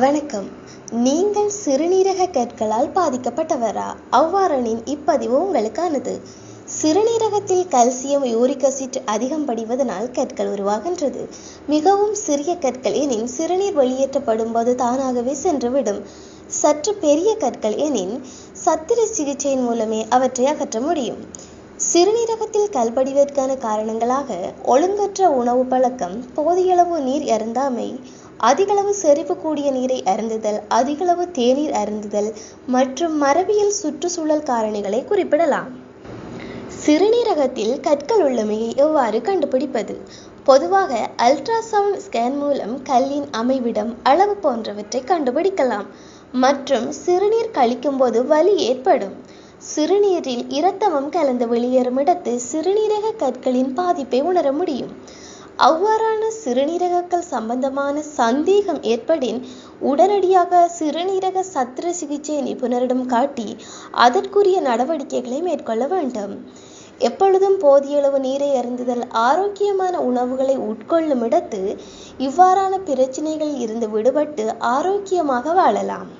வணக்கம். நீங்கள் சிறுநீரக கற்களால் பாதிக்கப்பட்டவரா? அவ்வாறனின் இப்பதிவு உங்களுக்கானது. சிறுநீரகத்தில் கல்சியம் யூரிக் அசிட் அதிகம் படிவதனால் கற்கள் உருவாகின்றது. மிகவும் சிறிய கற்கள் எனின் சிறுநீர் வெளியேற்றப்படும் போது தானாகவே சென்றுவிடும். சற்று பெரிய கற்கள் எனின் சத்திர சிகிச்சையின் மூலமே அவற்றை அகற்ற முடியும். சிறுநீரகத்தில் கல்படிவதற்கான காரணங்களாக ஒழுங்கற்ற உணவு பழக்கம் போதியளவு நீர் அருந்தாமை அதிகளவு செறிவு கூடிய நீரை அருந்துதல் அதிகளவு தேநீர் அருந்துதல் மற்றும் மரபியல் சுற்றுச்சூழல் காரணிகளை குறிப்பிடலாம். சிறுநீரகத்தில் கற்கள் உள்ளமையை எவ்வாறு கண்டுபிடிப்பது? பொதுவாக அல்ட்ராசவுண்ட் ஸ்கேன் மூலம் கல்லின் அமைவிடம் அளவு போன்றவற்றை கண்டுபிடிக்கலாம். மற்றும் சிறுநீர் கழிக்கும்போது வலி ஏற்படும். சிறுநீரில் இரத்தமும் கலந்து வெளியேறும் இடத்து சிறுநீரக கற்களின் பாதிப்பை உணர முடியும். அவ்வாறான சிறுநீரகங்கள் சம்பந்தமான சந்தேகம் ஏற்படின் உடனடியாக சிறுநீரக சத்திர சிகிச்சை நிபுணரிடம் காட்டி அதற்குரிய நடவடிக்கைகளை மேற்கொள்ள வேண்டும். எப்பொழுதும் போதிய அளவு நீரை அருந்துதல் ஆரோக்கியமான உணவுகளை உட்கொள்ளும் இடத்து இவ்வாறான பிரச்சனைகளில் இருந்து விடுபட்டு ஆரோக்கியமாக வாழலாம்.